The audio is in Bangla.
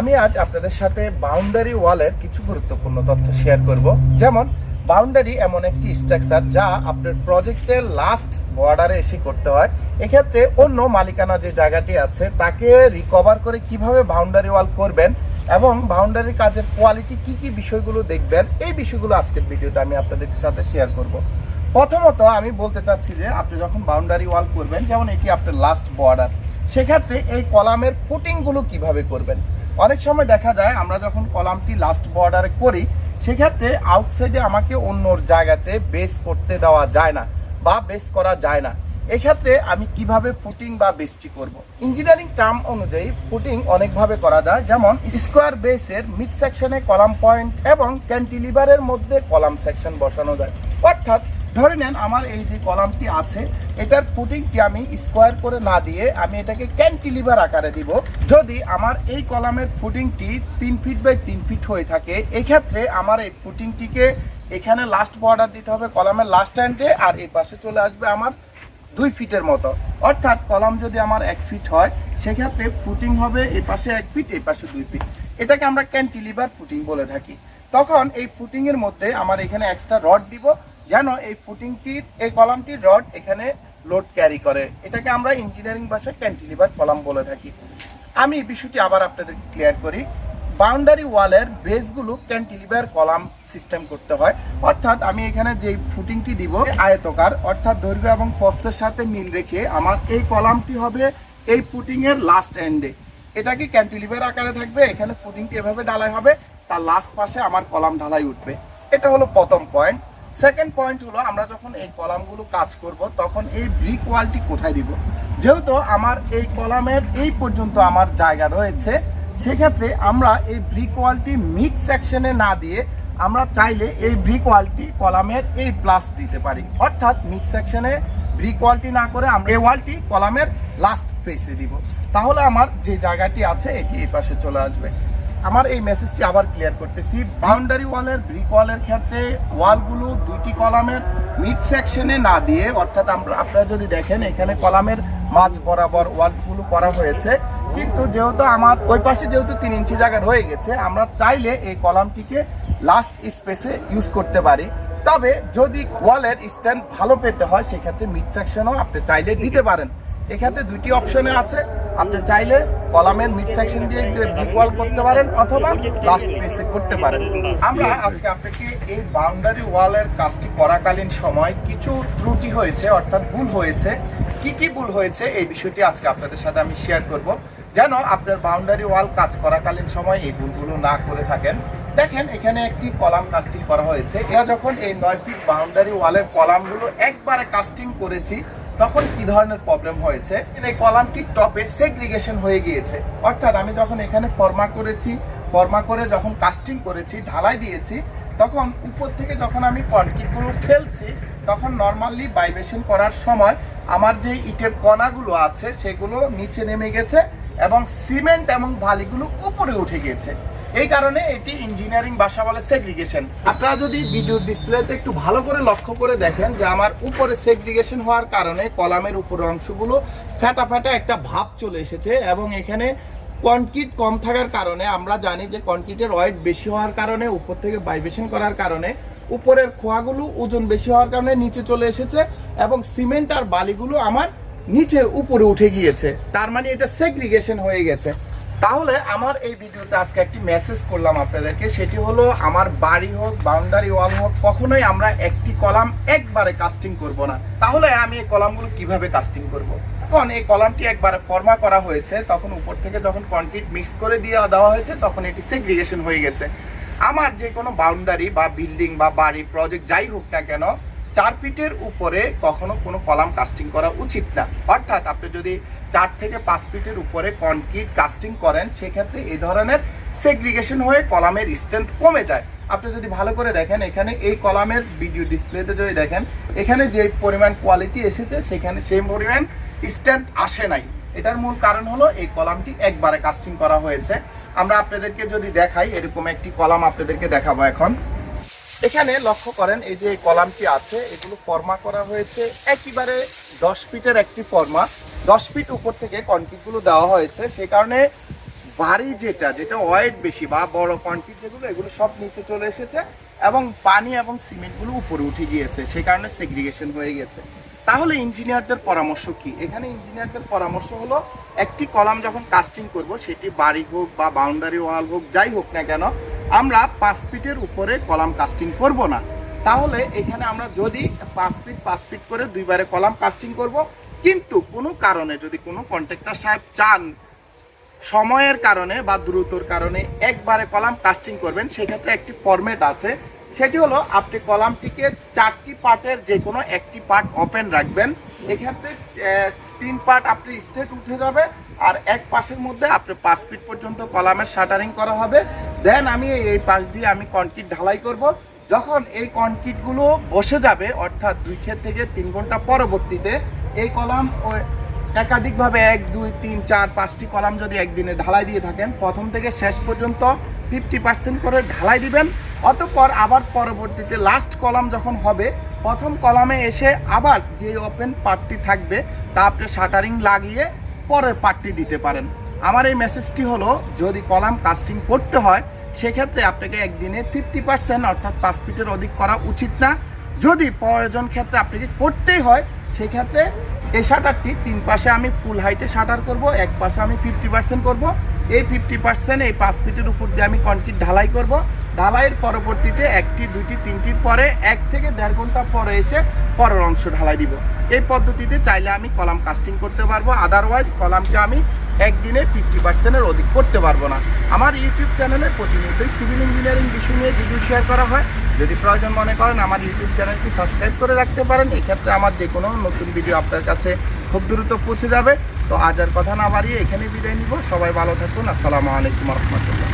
আমি আজ আপনাদের সাথে বাউন্ডারি ওয়ালের কিছু গুরুত্বপূর্ণ তথ্য শেয়ার করব। যেমন বাউন্ডারি এমন একটি স্ট্রাকচার যা আপনার প্রজেক্টের লাস্ট বর্ডারে এসে করতে হয়। এক্ষেত্রে অন্য মালিকানা যে জায়গাটি আছে, তাকে রিকভার করে কীভাবে বাউন্ডারি ওয়াল করবেন এবং বাউন্ডারি কাজের কোয়ালিটি কি কি বিষয়গুলো দেখবেন, এই বিষয়গুলো আজকের ভিডিওতে আমি আপনাদের সাথে শেয়ার করব। প্রথমত আমি বলতে চাচ্ছি যে, আপনি যখন বাউন্ডারি ওয়াল করবেন, যেমন এটি আপনার লাস্ট বর্ডার সেক্ষেত্রে এই কলামের ফুটিংগুলো কীভাবে করবেন? অনেক সময় দেখা যায় আমরা যখন কলামটি লাস্ট বর্ডারে করি, সেক্ষেত্রে আউটসাইডে আমাকে অন্য জায়গাতে বেস করতে দেওয়া যায় না বা বেস করা যায় না। এক্ষেত্রে আমি কীভাবে ফুটিং বা বেসটি করব? ইঞ্জিনিয়ারিং টার্ম অনুযায়ী ফুটিং অনেকভাবে করা যায়, যেমন স্কোয়ার বেসের মিড সেকশনে কলাম পয়েন্ট এবং ক্যান্টিলিভারের মধ্যে কলাম সেকশন বসানো যায়। অর্থাৎ ধরে নেন আমার এই যে কলামটি আছে, এটার ফুটিংটি আমি স্কোয়ার করে না দিয়ে আমি এটাকে ক্যান্টিলিভার আকারে দিব। যদি আমার এই কলামের ফুটিংটি তিন ফিট বাই তিন ফিট হয়ে থাকে, এক্ষেত্রে আমার এই ফুটিংটিকে এখানে লাস্ট বর্ডার দিতে হবে কলামের লাস্ট হ্যান্ডে আর এই পাশে চলে আসবে আমার দুই ফিটের মতো। অর্থাৎ কলাম যদি আমার এক ফিট হয়, সেক্ষেত্রে ফুটিং হবে এই পাশে এক ফিট এই পাশে দুই ফিট এটাকে আমরা ক্যান্টিলিভার ফুটিং বলে থাকি। তখন এই ফুটিং এর মধ্যে আমার এখানে এক্সট্রা রড দিব যেন এই ফুটিংটির এই কলামটির রড এখানে লোড ক্যারি করে। এটাকে আমরা ইঞ্জিনিয়ারিং ভাষায় ক্যান্টিলিভার কলাম বলে থাকি। আমি বিষয়টি আবার আপনাদেরকে ক্লিয়ার করি। বাউন্ডারি ওয়ালের বেসগুলো ক্যান্টিলিভার কলাম সিস্টেম করতে হয়। অর্থাৎ আমি এখানে যে ফুটিংটি দিব আয়তকার, অর্থাৎ দৈর্ঘ্য এবং প্রস্থের সাথে মিল রেখে আমার এই কলামটি হবে এই ফুটিং এর লাস্ট এন্ডে এটা কি ক্যান্টিলিভার আকারে থাকবে? এখানে ফুটিংটি এভাবে ঢালাই হবে, তার লাস্ট পাশে আমার কলাম ঢালাই উঠবে। এটা হলো প্রথম পয়েন্ট সেকেন্ড পয়েন্ট হলো, আমরা যখন এই কলামগুলো কাজ করব, তখন এই ব্রিক ওয়ালটি কোথায় দিব? যেহেতু আমার এই কলামের এই পর্যন্ত আমার জায়গা রয়েছে, সেক্ষেত্রে আমরা এই ব্রিক ওয়ালটি মিড সেকশনে না দিয়ে আমরা চাইলে এই ব্রিক ওয়ালটি কলামের এই প্লাস দিতে পারি। অর্থাৎ মিড সেকশনে ব্রিক ওয়ালটি না করে আমরা এই ওয়ালটি কলামের লাস্ট ফেসে দিব। তাহলে আমার যে জায়গাটি আছে, এটি এই পাশে চলে আসবে। আমার এই মেসেজটি আবার ক্লিয়ার করতেছি। বাউন্ডারি ওয়ালের ব্রিক ওয়ালের ক্ষেত্রে ওয়ালগুলো দুইটি কলামের মিড সেকশনে না দিয়ে, অর্থাৎ আমরা, আপনারা যদি দেখেন, এখানে কলামের মাঝ বরাবর ওয়ালগুলো করা হয়েছে। কিন্তু যেহেতু আমার, ওই পাশে যেহেতু তিন ইঞ্চি জায়গা রয়ে গেছে, আমরা চাইলে এই কলামটিকে লাস্ট স্পেসে ইউজ করতে পারি। তবে যদি ওয়ালের স্ট্যান্ড ভালো পেতে হয়, সেক্ষেত্রে মিড সেকশনও আপনি চাইলে দিতে পারেন। এক্ষেত্রে দুটি অপশনে আছে। আপনি চাইলে কলামের মিড সেকশন দিয়ে ওয়াল করতে পারেন অথবা লাস্ট পেসে করতে পারেন। আমরা আজকে আপনাকে এই বাউন্ডারি ওয়ালের কাজটি করাকালীন সময় কিছু ত্রুটি হয়েছে, অর্থাৎ ভুল হয়েছে। কি কি ভুল হয়েছে এই বিষয়টি আজকে আপনাদের সাথে আমি শেয়ার করব। যেন আপনার বাউন্ডারি ওয়াল কাজ করাকালীন সময় এই ভুলগুলো না করে থাকেন। দেখেন, এখানে একটি কলাম কাস্টিং করা হয়েছে। এরা যখন এই নয় ফিট বাউন্ডারি ওয়ালের কলামগুলো একবারে কাস্টিং করেছি তখন কি ধরনের প্রবলেম হয়েছে? এই কলামটি টপে সেগ্রিগেশন হয়ে গিয়েছে। অর্থাৎ আমি যখন এখানে ফর্মা করেছি ফর্মা করে যখন কাস্টিং করেছি, ঢালাই দিয়েছি, তখন উপর থেকে যখন আমি কনক্রিটগুলো ফেলছি, তখন নর্মালি বাইবেশন করার সময় আমার যে ইটের কণাগুলো আছে, সেগুলো নিচে নেমে গেছে এবং সিমেন্ট এবং ভালিগুলো উপরে উঠে গেছে। এই কারণে এটি ইঞ্জিনিয়ারিং ভাষা বলে সেগ্রিগেশন আপনারা যদি ভিডিও ডিসপ্লেতে একটু ভালো করে লক্ষ্য করে দেখেন যে আমার উপরে সেগ্রিগেশন হওয়ার কারণে কলামের উপরের অংশগুলো ফেটা ফেটা একটা ভাব চলে এসেছে এবং এখানে কনক্রিট কম থাকার কারণে আমরা জানি যে কনক্রিটের ওয়েট বেশি হওয়ার কারণে, উপর থেকে ভাইব্রেশন করার কারণে, উপরের খোয়াগুলো ওজন বেশি হওয়ার কারণে নিচে চলে এসেছে এবং সিমেন্ট আর বালিগুলো আমার নিচের উপরে উঠে গিয়েছে। তার মানে এটা সেগ্রিগেশন হয়ে গেছে। তাহলে আমার এই ভিডিওতে আজকে একটি মেসেজ করলাম আপনাদেরকে। সেটি হলো, আমার বাড়ি হোক বাউন্ডারি ওয়াল হোক, কখনোই আমরা একটি কলাম একবারে কাস্টিং করব না। তাহলে আমি এই কলামগুলো কীভাবে কাস্টিং করব। তখন এই কলামটি একবারে ফর্মা করা হয়েছে, তখন উপর থেকে যখন কনক্রিট মিক্স করে দিয়ে দেওয়া হয়েছে, তখন এটি সেগ্রিগেশন হয়ে গেছে। আমার যে কোনো বাউন্ডারি বা বিল্ডিং বা বাড়ি প্রজেক্ট যাই হোক না কেন চার ফিটের উপরে কখনো কোনো কলাম কাস্টিং করা উচিত না। অর্থাৎ আপনি যদি চার থেকে পাঁচ ফিটের উপরে কনক্রিট কাস্টিং করেন, সেক্ষেত্রে এই ধরনের সেগ্রিগেশন হয়ে কলামের স্ট্রেংথ কমে যায়। আপনি যদি ভালো করে দেখেন, এখানে এই কলামের ভিডিও ডিসপ্লেতে যদি দেখেন, এখানে যে পরিমাণ কোয়ালিটি এসেছে, সেখানে সেই পরিমাণ স্ট্রেংথ আসে নাই। এটার মূল কারণ হলো এই কলামটি একবারে কাস্টিং করা হয়েছে। আমরা আপনাদেরকে যদি দেখাই, এরকম একটি কলাম আপনাদেরকে দেখাবো এখন। এখানে লক্ষ্য করেন, এই যে কলামটি আছে, এগুলো ফর্মা করা হয়েছে একেবারে দশ ফিটের একটি ফর্মা। দশ ফিট উপর থেকে কনক্রিটগুলো দেওয়া হয়েছে, সে কারণে ভারী যেটা যেটা ওয়েট বেশি বা বড় কোয়ান্টিটি যেগুলো, এগুলো সব নিচে চলে এসেছে এবং পানি এবং সিমেন্টগুলো উপরে উঠে গিয়েছে, সে কারণে সেগ্রিগেশন হয়ে গেছে। তাহলে ইঞ্জিনিয়ারদের পরামর্শ কি? এখানে ইঞ্জিনিয়ারদের পরামর্শ হলো, একটি কলাম যখন কাস্টিং করব, সেটি বাড়ি হোক বা বাউন্ডারি ওয়াল হোক, যাই হোক না কেন আমরা পাঁচ ফিটের উপরে কলাম কাস্টিং করব না। তাহলে এখানে আমরা যদি পাঁচ ফিট পাঁচ ফিট করে দুইবারে কলাম কাস্টিং করব, কিন্তু কোনো কারণে যদি কোনো কন্ট্রাক্টর সাহেব চান সময়ের কারণে বা দ্রুতর কারণে একবারে কলাম কাস্টিং করবেন, সেক্ষেত্রে একটি ফরম্যাট আছে। সেটি হলো আপনি কলামটিকে চারটি পার্টের যে কোনো একটি পার্ট ওপেন রাখবেন। এক্ষেত্রে তিন পার্ট আপনি স্ট্রেট উঠে যাবে আর এক পাশের মধ্যে আপনি পাঁচ ফিট পর্যন্ত কলামের শাটারিং করা হবে। দেন আমি এই পাশ দিয়ে আমি কনক্রিট ঢালাই করব। যখন এই কনক্রিটগুলো বসে যাবে, অর্থাৎ দুই ক্ষেত থেকে তিন ঘণ্টা পরবর্তীতে, এই কলাম একাধিকভাবে এক, দুই, তিন, চার, পাঁচটি কলাম যদি একদিনে ঢালাই দিয়ে থাকেন, প্রথম থেকে শেষ পর্যন্ত ফিফটি পার্সেন্ট করে ঢালাই দিবেন। অতঃপর আবার পরবর্তীতে লাস্ট কলাম যখন হবে প্রথম কলামে এসে আবার যে ওপেন পার্টটি থাকবে, তা আপনি শাটারিং লাগিয়ে পরের পার্টটি দিতে পারেন। আমার এই মেসেজটি হলো, যদি কলাম কাস্টিং করতে হয়, সেক্ষেত্রে আপনাকে একদিনে ফিফটি পার্সেন্ট অর্থাৎ পাঁচ ফিটের অধিক করা উচিত না। যদি প্রয়োজন ক্ষেত্রে আপনাকে করতেই হয়, সেক্ষেত্রে এই শাটারটি তিন পাশে আমি ফুল হাইটে শাটার করব, এক পাশে আমি ফিফটি পার্সেন্ট করব। এই ফিফটি পার্সেন্ট এই পাঁচ ফিটের উপর দিয়ে আমি কনক্রিট ঢালাই করব। ঢালাইয়ের পরবর্তীতে একটি, দুইটি, তিনটির পরে এক থেকে দেড় ঘণ্টা পরে এসে পরের অংশ ঢালাই দিব। এই পদ্ধতিতে চাইলে আমি কলাম কাস্টিং করতে পারব আদারওয়াইজ কলামকে আমি একদিনে ফিফটি পার্সেন্টের অধিক করতে পারব না। আমার ইউটিউব চ্যানেলে প্রতিনিয়তই সিভিল ইঞ্জিনিয়ারিং বিষয় নিয়ে ভিডিও শেয়ার করা হয়। যদি প্রয়োজন মনে করেন আমার ইউটিউব চ্যানেলটি সাবস্ক্রাইব করে রাখতে পারেন। এক্ষেত্রে আমার যে কোনো নতুন ভিডিও আপনার কাছে খুব দ্রুত পৌঁছে যাবে। তো আজ আর কথা না বাড়িয়ে এখানে বিদায় নিব। সবাই ভালো থাকুন। আসসালামু আলাইকুম রহমতুল্লাহ।